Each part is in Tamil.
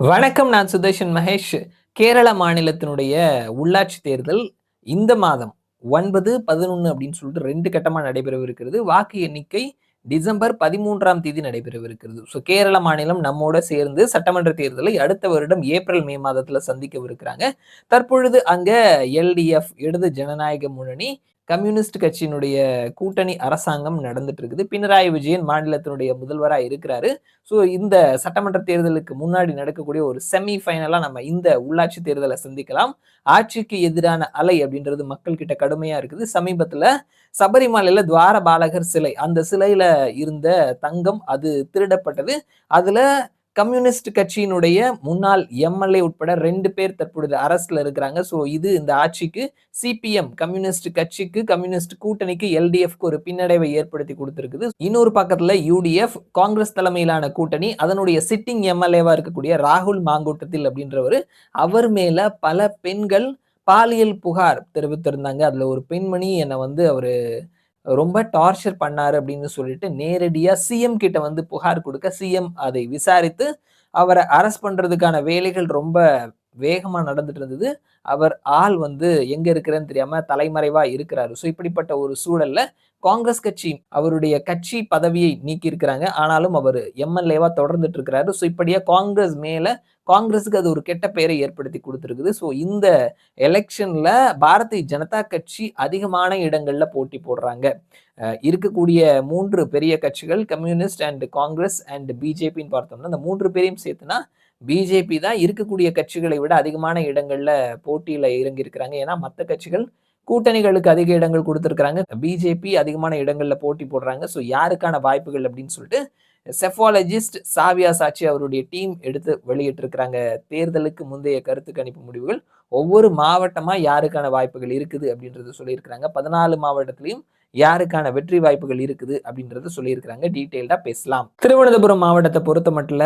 வணக்கம் நான் சுதர்ஷன் மகேஷ். கேரள மாநிலத்தினுடைய உள்ளாட்சி தேர்தல் இந்த மாதம் ஒன்பது பதினொன்று அப்படின்னு சொல்லிட்டு ரெண்டு கட்டமாக நடைபெறவிருக்கிறது. வாக்கு எண்ணிக்கை டிசம்பர் பதிமூன்றாம் தேதி நடைபெறவிருக்கிறது. ஸோ கேரள மாநிலம் நம்மோட சேர்ந்து சட்டமன்ற தேர்தலை அடுத்த வருடம் ஏப்ரல் மே மாதத்தில் சந்திக்கவிருக்கிறாங்க. தற்பொழுது அங்கே எல்டிஎஃப் இடது ஜனநாயக முன்னணி கம்யூனிஸ்ட் கட்சியினுடைய கூட்டணி அரசாங்கம் நடந்துட்டு இருக்குது பினராயி விஜயன் மாநிலத்தினுடைய முதல்வராக இருக்கிறாரு. ஸோ இந்த சட்டமன்ற தேர்தலுக்கு முன்னாடி நடக்கக்கூடிய ஒரு செமி ஃபைனலாக நம்ம இந்த உள்ளாட்சி தேர்தலை சந்திக்கலாம். ஆட்சிக்கு எதிரான அலை அப்படின்றது மக்கள் கிட்ட கடுமையாக இருக்குது. சமீபத்தில் சபரிமலையில் துவார பாலகர் சிலை அந்த சிலையில் இருந்த தங்கம் அது திருடப்பட்டது. அதில் கம்யூனிஸ்ட் கட்சியினுடைய முன்னாள் எம்எல்ஏ உட்பட ரெண்டு பேர் தற்பொழுது அரசில் இருக்கிறாங்க. ஸோ இது இந்த ஆட்சிக்கு சிபிஎம் கம்யூனிஸ்ட் கட்சிக்கு கம்யூனிஸ்ட் கூட்டணிக்கு எல்டிஎஃப்க்கு ஒரு பின்னடைவை ஏற்படுத்தி கொடுத்துருக்குது. இன்னொரு பக்கத்தில் யூடிஎஃப் காங்கிரஸ் தலைமையிலான கூட்டணி அதனுடைய சிட்டிங் எம்எல்ஏவாக இருக்கக்கூடிய ராகுல் மாங்கூட்டத்தில் அப்படின்றவர் அவர் மேலே பல பெண்கள் பாலியல் புகார் தெரிவித்திருந்தாங்க. அதில் ஒரு பெண்மணி என்னை வந்து அவர் ரொம்ப டார்ச்சர் பண்ணாரு அப்படின்னு சொல்லிட்டு நேரடியாக சிஎம் கிட்ட வந்து புகார் கொடுக்க சிஎம் அதை விசாரித்து அவரை அரெஸ்ட் பண்ணுறதுக்கான வேலைகள் ரொம்ப வேகமாக நடந்துட்டு இருந்தது. அவர் ஆள் வந்து எங்க இருக்கிறேன்னு தெரியாம தலைமறைவா இருக்கிறாரு. ஸோ இப்படிப்பட்ட ஒரு சூழல்ல காங்கிரஸ் கட்சி அவருடைய கட்சி பதவியை நீக்கி இருக்கிறாங்க ஆனாலும் அவர் எம்எல்ஏவா தொடர்ந்துட்டு இருக்கிறாரு. ஸோ இப்படியா காங்கிரஸ் மேல காங்கிரஸுக்கு அது ஒரு கெட்ட பெயரை ஏற்படுத்தி கொடுத்துருக்குது. ஸோ இந்த எலெக்ஷன்ல பாரதிய ஜனதா கட்சி அதிகமான இடங்கள்ல போட்டி போடுறாங்க. இருக்கக்கூடிய மூன்று பெரிய கட்சிகள் கம்யூனிஸ்ட் அண்ட் காங்கிரஸ் அண்ட் பிஜேபின்னு பார்த்தோம்னா அந்த மூன்று பேரையும் சேர்த்துனா பிஜேபி தான் இருக்கக்கூடிய கட்சிகளை விட அதிகமான இடங்கள்ல போட்டியில இறங்கியிருக்கிறாங்க. ஏன்னா மற்ற கட்சிகள் கூட்டணிகளுக்கு அதிக இடங்கள் கொடுத்துருக்குறாங்க. பிஜேபி அதிகமான இடங்கள்ல போட்டி போடுறாங்க. ஸோ யாருக்கான வாய்ப்புகள் அப்படின்னு சொல்லிட்டு செஃபாலஜிஸ்ட் சாவியா சாட்சி அவருடைய டீம் எடுத்து வெளியிட்டிருக்கிறாங்க. தேர்தலுக்கு முந்தைய கருத்து கணிப்பு முடிவுகள். ஒவ்வொரு மாவட்டமாக யாருக்கான வாய்ப்புகள் இருக்குது அப்படின்றது சொல்லியிருக்கிறாங்க. பதினாலு மாவட்டத்திலையும் யாருக்கான வெற்றி வாய்ப்புகள் இருக்குது அப்படின்றத சொல்லியிருக்கிறாங்க. டீட்டெயில்டாக பேசலாம். திருவனந்தபுரம் மாவட்டத்தை பொறுத்த மட்டும்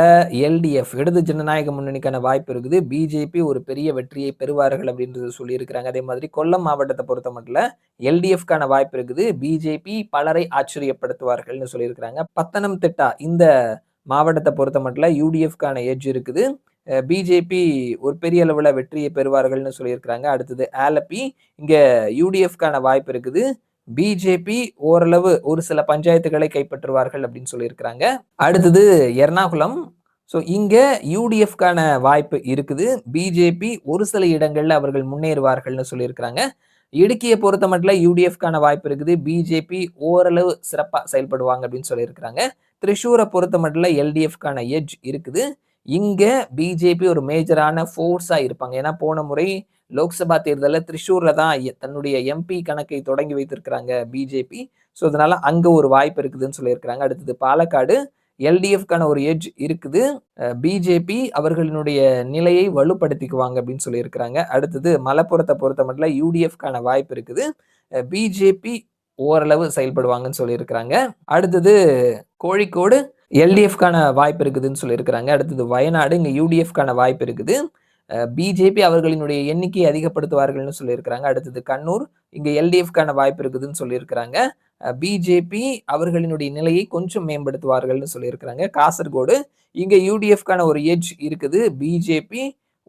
எல்டிஎஃப் இடது ஜனநாயக முன்னணிக்கான வாய்ப்பு இருக்குது. பிஜேபி ஒரு பெரிய வெற்றியை பெறுவார்கள் அப்படின்றது சொல்லியிருக்கிறாங்க. அதே மாதிரி கொல்லம் மாவட்டத்தை பொறுத்த மட்டும் எல்டிஎஃப்கான வாய்ப்பு இருக்குது. பிஜேபி பலரை ஆச்சரியப்படுத்துவார்கள்னு சொல்லியிருக்கிறாங்க. பத்தனம் திட்டா இந்த மாவட்டத்தை பொறுத்த மட்டும் யூடிஎஃப்கான எஜ் இருக்குது. பிஜேபி ஒரு பெரிய அளவில் வெற்றியை பெறுவார்கள்னு சொல்லியிருக்கிறாங்க. அடுத்தது ஆலப்பி. இங்கே யூடிஎஃப்கான வாய்ப்பு இருக்குது. பிஜேபி ஓரளவு ஒரு சில பஞ்சாயத்துகளை கைப்பற்றுவார்கள் அப்படின்னு சொல்லியிருக்கிறாங்க. அடுத்தது எர்ணாகுளம். ஸோ இங்கே யூடிஎஃப்கான வாய்ப்பு இருக்குது. பிஜேபி ஒரு சில இடங்களில் அவர்கள் முன்னேறுவார்கள்னு சொல்லியிருக்கிறாங்க. இடுக்கியை பொறுத்த மட்டும் யூடிஎஃப்கான வாய்ப்பு இருக்குது. பிஜேபி ஓரளவு சிறப்பாக செயல்படுவாங்க அப்படின்னு சொல்லியிருக்கிறாங்க. திரிஷூரை பொறுத்த மட்டும் எல்டிஎஃப்கான எஜ் இருக்குது. இங்கே பிஜேபி ஒரு மேஜரான ஃபோர்ஸாக இருப்பாங்க. ஏன்னா போன முறை லோக்சபா தேர்தலில் திரிஷூரில் தான் தன்னுடைய எம்பி கணக்கை தொடங்கி வைத்திருக்கிறாங்க பிஜேபி ஸோ அதனால அங்கே ஒரு வாய்ப்பு இருக்குதுன்னு சொல்லியிருக்கிறாங்க. அடுத்தது பாலக்காடு எல்டிஎஃப்கான ஒரு எட்ஜ் இருக்குது. பிஜேபி அவர்களினுடைய நிலையை வலுப்படுத்திக்குவாங்க அப்படின்னு சொல்லியிருக்கிறாங்க. அடுத்தது மலப்புறத்தை பொறுத்த மட்டும் யூடிஎஃப்கான வாய்ப்பு இருக்குது. பிஜேபி ஓரளவு செயல்படுவாங்கன்னு சொல்லியிருக்கிறாங்க. அடுத்தது கோழிக்கோடு எல்டிஎஃப்கான வாய்ப்பு இருக்குதுன்னு சொல்லியிருக்கிறாங்க. அடுத்தது வயநாடு இங்கே யூடிஎஃப்கான வாய்ப்பு இருக்குது. பிஜேபி அவர்களினுடைய எண்ணிக்கையை அதிகப்படுத்துவார்கள்னு சொல்லியிருக்கிறாங்க. அடுத்தது கண்ணூர் இங்கே எல்டிஎஃப்கான வாய்ப்பு இருக்குதுன்னு சொல்லியிருக்கிறாங்க. பிஜேபி அவர்களினுடைய நிலையை கொஞ்சம் மேம்படுத்துவார்கள்னு சொல்லியிருக்கிறாங்க. காசர்கோடு இங்கே யூடிஎஃப்கான ஒரு எஜ் இருக்குது. பிஜேபி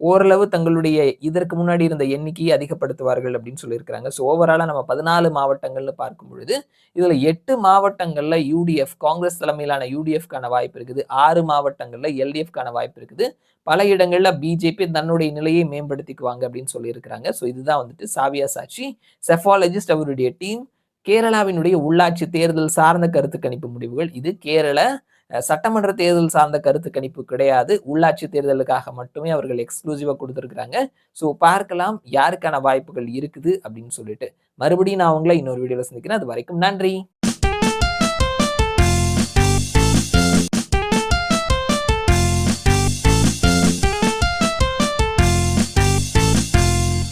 ஓரளவு தங்களுடைய இதற்கு முன்னாடி இருந்த எண்ணிக்கையை அதிகப்படுத்துவார்கள் அப்படின்னு சொல்லியிருக்கிறாங்க. ஸோ ஓவராலாக நம்ம பதினாலு மாவட்டங்கள்னு பார்க்கும் பொழுது இதில் எட்டு மாவட்டங்களில் யூடிஎஃப் காங்கிரஸ் தலைமையிலான யூடிஎஃப்கான வாய்ப்பு இருக்குது. ஆறு மாவட்டங்களில் எல்டிஎஃப்கான வாய்ப்பு இருக்குது. பல இடங்களில் பிஜேபி தன்னுடைய நிலையை மேம்படுத்திக்குவாங்க அப்படின்னு சொல்லியிருக்கிறாங்க. ஸோ இதுதான் வந்துட்டு சாவியா சாட்சி. செஃபாலஜிஸ்ட் அவருடைய டீம் கேரளாவினுடைய உள்ளாட்சி தேர்தல் சார்ந்த கருத்து கணிப்பு முடிவுகள். இது கேரள சட்டமன்ற தேர்தல் சார்ந்த கருத்து கணிப்பு கிடையாது. உள்ளாட்சி தேர்தலுக்காக மட்டுமே அவர்கள் எக்ஸ்க்ளூசிவாக கொடுத்துருக்குறாங்க. ஸோ பார்க்கலாம் யாருக்கான வாய்ப்புகள் இருக்குது அப்படின்னு சொல்லிட்டு. மறுபடியும் நான் உங்களை இன்னொரு வீடியோவில் சந்திக்கிறேன். அது வரைக்கும் நன்றி.